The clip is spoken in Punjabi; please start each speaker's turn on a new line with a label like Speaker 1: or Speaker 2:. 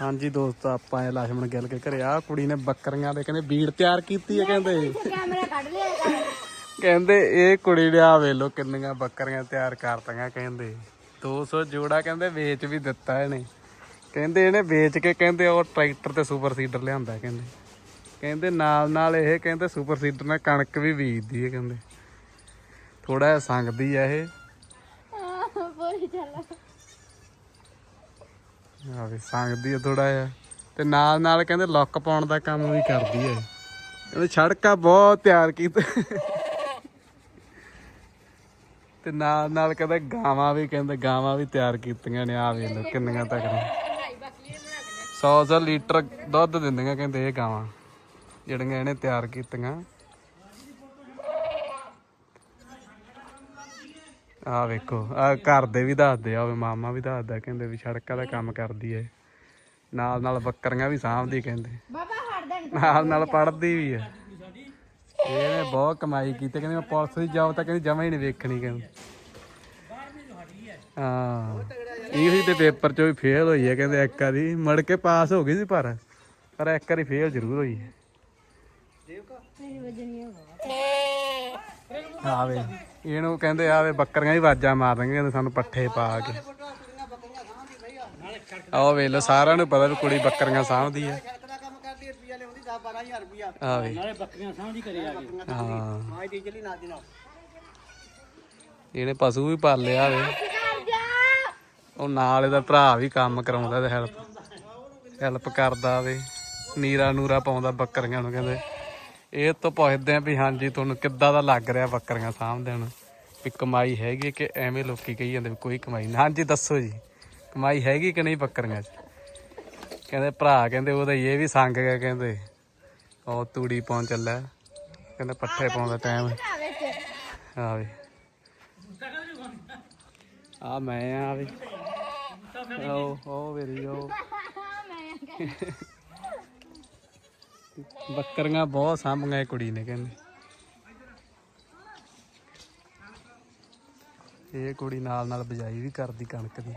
Speaker 1: ਹਾਂਜੀ ਦੋਸਤ ਆਪਾਂ ਇਹ ਲక్ష్ਮਣ ਗਿੱਲ ਕੇ ਘਰੇ ਆ। ਕੁੜੀ ਨੇ ਬੱਕਰੀਆਂ ਦੇ ਕਹਿੰਦੇ ਬੀੜ ਤਿਆਰ ਕੀਤੀ ਹੈ ਕਹਿੰਦੇ। ਕਹਿੰਦੇ ਇਹ ਕੁੜੀ ਨੇ ਆ ਵੇਲੋ ਕਿੰਨੀਆਂ ਬੱਕਰੀਆਂ ਤਿਆਰ ਕਰਤੀਆਂ ਕਹਿੰਦੇ। 200 ਜੋੜਾ ਕਹਿੰਦੇ ਵੇਚ ਵੀ ਦਿੱਤਾ ਇਹਨੇ। ਕਹਿੰਦੇ ਇਹਨੇ ਵੇਚ ਕੇ ਕਹਿੰਦੇ ਉਹ ਟਰੈਕਟਰ ਤੇ ਸੁਪਰ ਸੀਡਰ ਲਿਆਂਦਾ ਕਹਿੰਦੇ। ਕਹਿੰਦੇ ਨਾਲ ਨਾਲ ਇਹ ਕਹਿੰਦੇ ਸੁਪਰ ਸੀਡਰ ਨਾਲ ਕਣਕ ਵੀ ਬੀਜਦੀ ਹੈ ਕਹਿੰਦੇ। ਥੋੜਾ ਸੰਗਦੀ ਆ ਇਹ। ਆ ਵੀ ਸੰਗਦੀ ਆ ਥੋੜਾ ਜਿਹਾ। ਤੇ ਨਾਲ ਨਾਲ ਕਹਿੰਦੇ ਲੁੱਕ ਪਾਉਣ ਦਾ ਕੰਮ ਵੀ ਕਰਦੀ ਹੈ ਕਹਿੰਦੇ ਸੜਕਾਂ ਬਹੁਤ ਤਿਆਰ ਕੀਤਾ। ਤੇ ਨਾਲ ਨਾਲ ਕਹਿੰਦੇ ਗਾਵਾਂ ਵੀ ਕਹਿੰਦੇ ਗਾਵਾਂ ਵੀ ਤਿਆਰ ਕੀਤੀਆਂ ਨੇ ਆ ਵੇਖ ਲੋ ਕਿੰਨੀਆਂ ਤਕੜੀਆਂ। 100 100 ਲੀਟਰ ਦੁੱਧ ਦਿੰਦੀਆਂ ਕਹਿੰਦੇ ਇਹ ਗਾਵਾਂ, ਜਿਹੜੀਆਂ ਇਹਨੇ ਤਿਆਰ ਕੀਤੀਆਂ। ਆ ਵੇਖੋ ਆ ਘਰ ਦੇ ਵੀ ਦੱਸਦੇ ਆ ਉਹ ਮਾਮਾ ਵੀ ਦੱਸਦਾ ਕਹਿੰਦੇ ਵੀ ਸੜਕਾਂ ਦਾ ਕੰਮ ਕਰਦੀ ਏ। ਨਾਲ ਨਾਲ ਬੱਕਰੀਆਂ ਵੀ ਸਾਂਭਦੀ ਕਹਿੰਦੇ।
Speaker 2: ਬਾਬਾ
Speaker 1: ਨਾਲ ਨਾਲ ਪੜਦੀ ਵੀ ਹੈ ਇਹਨੇ ਬਹੁਤ ਕਮਾਈ ਕੀਤੀ ਕਹਿੰਦੇ ਮੈਂ ਪੁਲਿਸ ਦੀ ਜੌਬ ਤਾਂ ਕਹਿੰਦੀ ਜਮਾ ਹੀ ਨਹੀਂ ਵੇਖਣੀ ਕਹਿੰਦੇ। ਹਾਂ ਇਹੋ ਤੇ ਪੇਪਰ ਚੋਂ ਵੀ ਫੇਲ ਹੋਈ ਹੈ ਕਹਿੰਦੇ ਇੱਕ ਵਾਰੀ ਮੜ ਕੇ ਪਾਸ ਹੋ ਗਈ ਸੀ ਪਰ ਪਰ ਇੱਕ ਵਾਰੀ ਫੇਲ ਜ਼ਰੂਰ ਹੋਈ ਹੈ
Speaker 2: ਮੇਰੀ ਵਜਣੀ ਹੋ
Speaker 1: ਆਵੇ ਇਹਨੂੰ ਕਹਿੰਦੇ ਆਵੇ ਬੱਕਰੀਆਂ ਹੀ ਵਾਜਾਂ ਮਾਰਨਗੇ ਕਹਿੰਦੇ ਸਾਨੂੰ ਪੱਠੇ ਪਾ ਕੇ। ਆਹ ਵੇਖ ਲਓ ਸਾਰਿਆਂ ਨੂੰ ਪਤਾ ਵੀ ਕੁੜੀ ਬੱਕਰੀਆਂ ਸਾਂਭਦੀ ਹੈ
Speaker 3: ਕਿਹੜਾ ਕੰਮ ਕਰਦੀ ਰੁਪਿਆ ਲਿਆਉਂਦੀ 10 12000 ਰੁਪਿਆ
Speaker 1: ਆਵੇ
Speaker 3: ਨਾਲੇ ਬੱਕਰੀਆਂ ਸਾਂਭਦੀ ਕਰੇ ਆ ਕੇ।
Speaker 1: ਹਾਂ।
Speaker 3: ਮਾਈ ਦੀ ਚਲੀ ਨਾਲ ਦੀ ਨਾਲ।
Speaker 1: ਇਹਨੇ ਪਸ਼ੂ ਵੀ ਪਾਲੇ
Speaker 2: ਕਰ ਜਾ
Speaker 1: ਉਹ ਨਾਲ ਇਹਦਾ ਭਰਾ ਵੀ ਕੰਮ ਕਰਾਉਂਦਾ ਤੇ ਹੈਲਪ ਹੈਲਪ ਕਰਦਾ ਆਵੇ ਨੀਰਾ ਨੂਰਾ ਪਾਉਂਦਾ ਬੱਕਰੀਆਂ ਨੂੰ ਕਹਿੰਦੇ। ਇਹ ਤੋਂ ਪੁੱਛਦੇ ਆ ਵੀ ਹਾਂਜੀ ਤੁਹਾਨੂੰ ਕਿੱਦਾਂ ਦਾ ਲੱਗ ਰਿਹਾ ਬੱਕਰੀਆਂ ਸਾਂਭਦੇ ਨੂੰ? ਵੀ ਕਮਾਈ ਹੈਗੀ ਕਿ ਐਵੇਂ ਲੋਕੀ ਕਹੀ ਜਾਂਦੇ ਵੀ ਕੋਈ ਕਮਾਈ ਨਹੀਂ। ਹਾਂਜੀ ਦੱਸੋ ਜੀ। ਕਮਾਈ ਹੈਗੀ ਕਿ ਨਹੀਂ ਬੱਕਰੀਆਂ 'ਚ? ਕਹਿੰਦੇ ਭਰਾ ਕਹਿੰਦੇ ਉਹਦਾ ਇਹ ਵੀ ਸੰਗ ਗਿਆ ਕਹਿੰਦੇ ਉਹ ਤੂੜੀ ਪਾਉਣ ਚੱਲਿਆ। ਕਹਿੰਦੇ ਪੱਠੇ ਪਾਉਣ ਦਾ ਟਾਈਮ
Speaker 2: ਆ
Speaker 1: ਆਵੇ ਆ ਮੈਂ ਆ ਵੀ। ਉਹ ਉਹ ਵੇਰੀ ਉਹ।
Speaker 2: ਮੈਂ
Speaker 1: ਬੱਕਰੀਆਂ ਬਹੁਤ ਸਾਂਭੀਆਂ ਇਹ ਕੁੜੀ ਨੇ ਕਹਿੰਦੇ। ਇਹ ਕੁੜੀ ਨਾਲ ਨਾਲ ਬਜਾਈ ਵੀ ਕਰਦੀ ਕਣਕ ਦੀ।